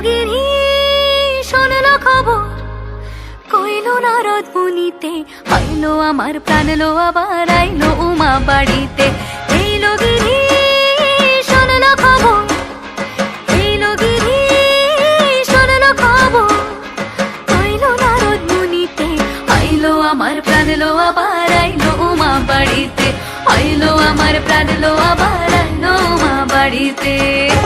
গিরি শোনলো খবর। কইলো, নারদ মুনিতে আইলো আমার প্রাণ লো, আবার আইলো উমা বাড়িতে। এইলো গিরি আইলো বাড়িতে। আইলো আমার প্রাণ লো, আবার বাড়িতে।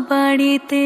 বাড়িতে।